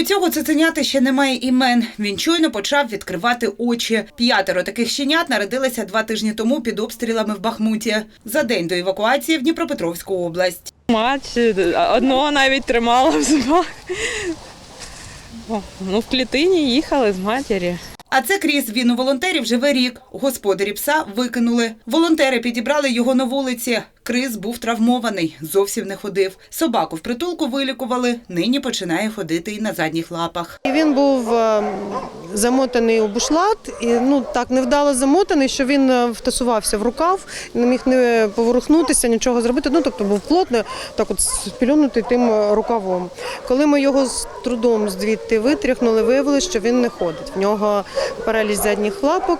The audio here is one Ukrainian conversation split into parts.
У цього цуценяти ще немає імен. Він щойно почав відкривати очі. П'ятеро таких щенят народилися два тижні тому під обстрілами в Бахмуті. За день до евакуації в Дніпропетровську область. Мать одного навіть тримала в зубах. Ну, в клітині їхали з матері. А це Кріс. Він у волонтерів живе рік. Господарі пса викинули. Волонтери підібрали його на вулиці. Крис був травмований, зовсім не ходив. Собаку в притулку вилікували. Нині починає ходити і на задніх лапах. Він був е, замотаний у бушлат, і ну так невдало замотаний, що він е, втасувався в рукав, не міг не поворухнутися, нічого зробити. Ну тобто був плотно, так от спільонутий тим е, рукавом. Коли ми його з трудом звідти витряхнули, виявилося, що він не ходить. В нього параліч задніх лапок.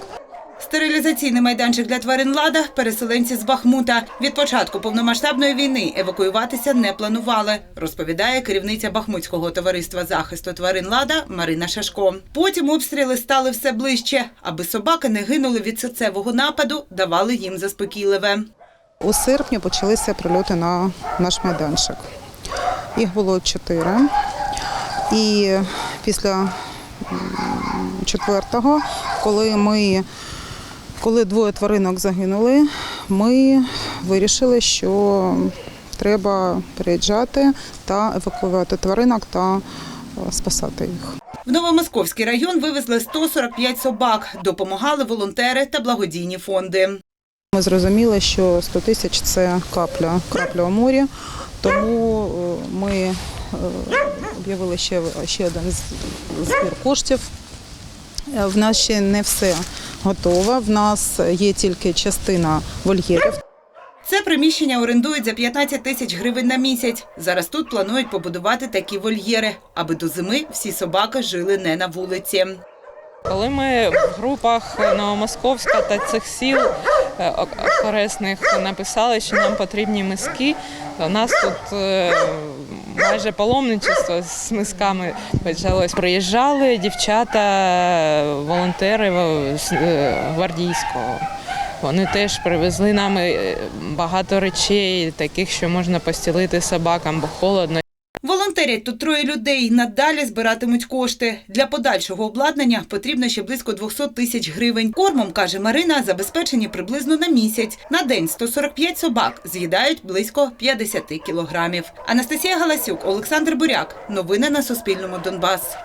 Стерилізаційний майданчик для тварин Лада переселенці з Бахмута. Від початку повномасштабної війни евакуюватися не планували, розповідає керівниця Бахмутського товариства захисту тварин Лада Марина Шашко. Потім обстріли стали все ближче. Аби собаки не гинули від серцевого нападу, давали їм заспокійливе. У серпні почалися прильоти на наш майданчик. Їх було чотири. І після четвертого, коли ми коли двоє тваринок загинули, ми вирішили, що треба переїжджати та евакуювати тваринок та е, спасати їх. В Новомосковський район вивезли 145 собак. Допомагали волонтери та благодійні фонди. Ми зрозуміли, що 100 тисяч це капля, крапля у морі, тому е, ми е, об'явили ще, ще один збір коштів. В нас ще не все готово. В нас є тільки частина вольєрів. Це приміщення орендують за 15 тисяч гривень на місяць. Зараз тут планують побудувати такі вольєри, аби до зими всі собаки жили не на вулиці. Коли ми в групах Новомосковська та цих сіл корисних написали, що нам потрібні миски, у нас тут е, майже паломничество з мисками почалось. Приїжджали дівчата, волонтери з е, гвардійського. Вони теж привезли нам е, багато речей, таких, що можна постілити собакам, бо холодно. Волонтерять тут троє людей. Надалі збиратимуть кошти. Для подальшого обладнання потрібно ще близько 200 тисяч гривень. Кормом, каже Марина, забезпечені приблизно на місяць. На день 145 собак з'їдають близько 50 кілограмів. Анастасія Галасюк, Олександр Буряк. Новини на Суспільному Донбас.